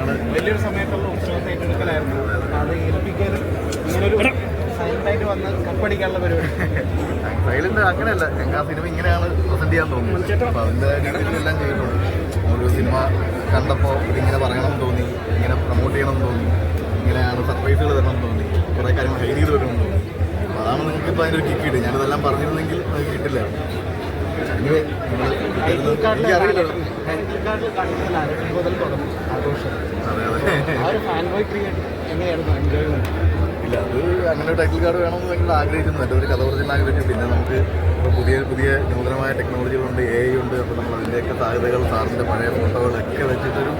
ആണ് വലിയൊരു സമയത്തുള്ള ഉത്സവത്തെ ഏറ്റെടുക്കലായിരുന്നു. അത് ഏൽപ്പിക്കാനും ഇങ്ങനൊരു സൈലന്റായിട്ട് വന്ന് കപ്പടിക്കാനുള്ള പരിപാടി. സൈലന്റ് അങ്ങനെയല്ല. ഞങ്ങൾക്ക് ആ സിനിമ ഇങ്ങനെയാണ് പ്രസന്റ് ചെയ്യാൻ തോന്നുന്നത്. അപ്പൊ അതിന്റെ രീതിയിലെല്ലാം ചെയ്തിട്ടുണ്ട്. ഒരു സിനിമ കണ്ടപ്പോൾ ഇതിങ്ങനെ പറയണമെന്ന് തോന്നി. ഇങ്ങനെ പ്രൊമോട്ട് ചെയ്യണമെന്ന് തോന്നി. ഇങ്ങനെയാണ് സർപ്രൈസുകൾ തരണമെന്ന് തോന്നി. കുറേ കാര്യങ്ങൾ ഹൈഡ് ചെയ്ത് വരണമെന്ന് തോന്നി. അപ്പോൾ അതാണ് നിങ്ങൾക്ക് ഇപ്പോൾ അതിന്റെ ഒരു കിക്ക് കിട്ടി ഞാനതെല്ലാം പറഞ്ഞിരുന്നെങ്കിൽ അത് കിട്ടില്ല. ഇല്ല അത് അങ്ങനെ ടൈറ്റിൽ കാർഡ് വേണമെന്ന് നിങ്ങൾ ആഗ്രഹിക്കുന്നു എന്റെ ഒരു കഥ പറഞ്ഞാൽ ആഗ്രഹിച്ചു. പിന്നെ നമുക്ക് ഇപ്പോൾ പുതിയ പുതിയ നൂതനമായ ടെക്നോളജികളുണ്ട് എ ഐ ഉണ്ട്. അപ്പോൾ നമ്മൾ അതിന്റെയൊക്കെ സാധ്യതകൾ സാറിന്റെ പഴയ ഫോട്ടോകളൊക്കെ വെച്ചിട്ടൊരു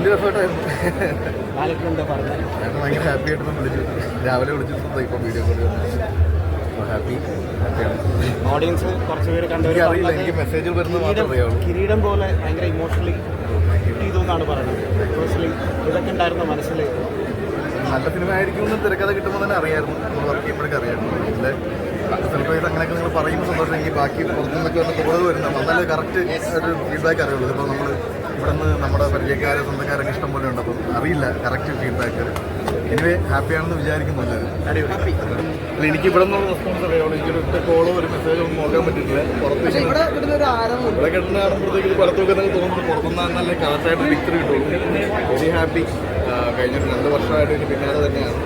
വലിയ എഫേർട്ടായിരുന്നു ഞാൻ ഭയങ്കര ഹാപ്പി ആയിട്ട് വിളിച്ചു. രാവിലെ വിളിച്ചിട്ടുണ്ട് ഇപ്പം വീഡിയോ കോൾ ഹാപ്പി ഓഡിയൻസ് കുറച്ച് പേര് കണ്ടവർ അറിയില്ല എനിക്ക് മെസ്സേജുകൾ വരുന്നത് മാത്രമേ അറിയാവുള്ളൂ കിരീടം പോലെ ഭയങ്കര ഇമോഷണലി ചെയ്തു എന്നാണ് പറയുന്നത്? ഇതൊക്കെ ഉണ്ടായിരുന്നു മനസ്സിൽ നല്ല സിനിമ ആയിരിക്കും എന്ന് തിരക്കഥ കിട്ടുമ്പോൾ തന്നെ അറിയായിരുന്നു. നമ്മൾ വർക്ക് ചെയ്യുമ്പോഴൊക്കെ അറിയായിരുന്നു. അതിന്റെ സർപ്രൈസ് അങ്ങനെയൊക്കെ നിങ്ങൾ പറയുമ്പോൾ സന്തോഷം എനിക്ക് ബാക്കി പുറത്തുനിന്നൊക്കെ വന്ന് കൂടുതൽ വരുന്ന വന്നാലേ കറക്റ്റ് ഒരു ഫീഡ്ബാക്ക് അറിയുള്ളൂ. ഇപ്പോൾ നമ്മൾ ഇവിടെ നിന്ന് നമ്മുടെ പരിചയക്കാരെ സ്വന്തക്കാരൊക്കെ ഇഷ്ടം പോലെ ഉണ്ട്. അപ്പം അറിയില്ല കറക്റ്റ് ഫീഡ്ബാക്ക് എനിവേ ഹാപ്പിയാണെന്ന് വിചാരിക്കുന്നു എല്ലാവരും. എനിക്ക് ഇവിടെ നിന്നുള്ള റെസ്പോൺസ് അറിയാവുള്ളൂ എനിക്കൊരു ഒറ്റ കോളോ ഒരു മെസ്സേജോ ഒന്നും നോക്കാൻ പറ്റിയിട്ടില്ല. പുറത്ത് ഇവിടെ കിട്ടുന്ന കാണുമ്പോഴത്തേക്ക് പലത്തൊക്കെ തന്നെ തോന്നുന്നു പുറത്തുനിന്ന് നല്ല കറക്റ്റായിട്ട് വിക്ടറി കിട്ടുള്ളൂ വെരി ഹാപ്പി കഴിഞ്ഞ ഒരു രണ്ട് വർഷമായിട്ട് എനിക്ക് പിന്നാലെ തന്നെയാണ്.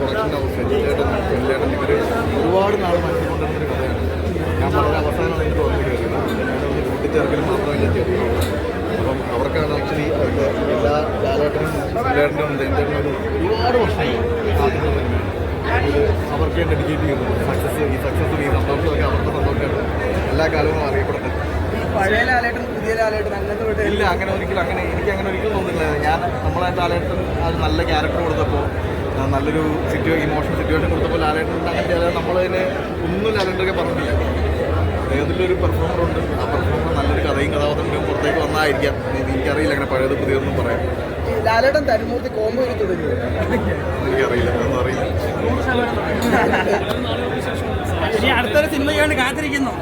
പ്രൊഡക്ഷൻ ഹൗസ് ഇവർ ഒരുപാട് നാൾ മനസ്സിൽ കൊണ്ടുവരുന്നൊരു കഥയാണ്. ഞാൻ പറഞ്ഞ അവസാനം എനിക്ക് തോന്നിയത്. കൂട്ടിച്ചേർക്കലും മാത്രമല്ല ചെയ്തിട്ടുള്ളൂ അപ്പം അവർക്കാണ് ആക്ച്വലി അവരുടെ എല്ലാ ലാലേട്ടനും സെറ്റിലേട്ടനും ദേന്തേട്ടനും ഒരുപാട് വർഷമായി അവർക്ക് ഡെഡിക്കേറ്റ് ചെയ്യുന്നു. സക്സസ് ഈ സക്സസ് ഈ സന്തോഷമൊക്കെ അവർക്ക് സന്തോഷമാണ്. എല്ലാ കാലവും അറിയപ്പെടുന്നത്. പഴയ ലാലേട്ടൻ പുതിയ ലാലേട്ടൻ അങ്ങനത്തെ ഇല്ല അങ്ങനെ ഒരിക്കലും അങ്ങനെ എനിക്ക് അങ്ങനെ ഒരിക്കലും തോന്നുന്നില്ല ഞാൻ നമ്മളെ ലാലേട്ടൻ അത് നല്ല ക്യാരക്ടർ കൊടുത്തപ്പോൾ നല്ലൊരു സിറ്റുവേ ഇമോഷണൽ സിറ്റുവേഷൻ കൊടുത്തപ്പോൾ ലാലേട്ടൻ അങ്ങനെ നമ്മളതിനെ ഒന്നും ലാലേട്ടൊക്കെ പറഞ്ഞില്ല അദ്ദേഹത്തിന്റെ ഒരു പെർഫോമർ ഉണ്ട്. ആ പെർഫോമർ നല്ലൊരു കഥയും കഥാപാത്രങ്ങളും പുറത്തേക്ക് വന്നായിരിക്കാം. എനിക്കറിയില്ല അങ്ങനെ പഴയത് പുതിയതൊന്നും പറയാം. ലാലേട്ടൻ തരുമൂർത്തി കോമ്പോ തുടങ്ങി. എനിക്കറിയില്ല അറിയില്ല. ഇനി അടുത്തൊരു കാത്തിരിക്കുന്നു.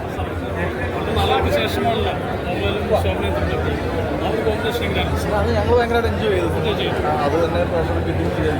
അത് ഞങ്ങൾ ഭയങ്കരമായിട്ട് എൻജോയ് ചെയ്തു. അത് തന്നെ പ്രഷർ ചെയ്യാം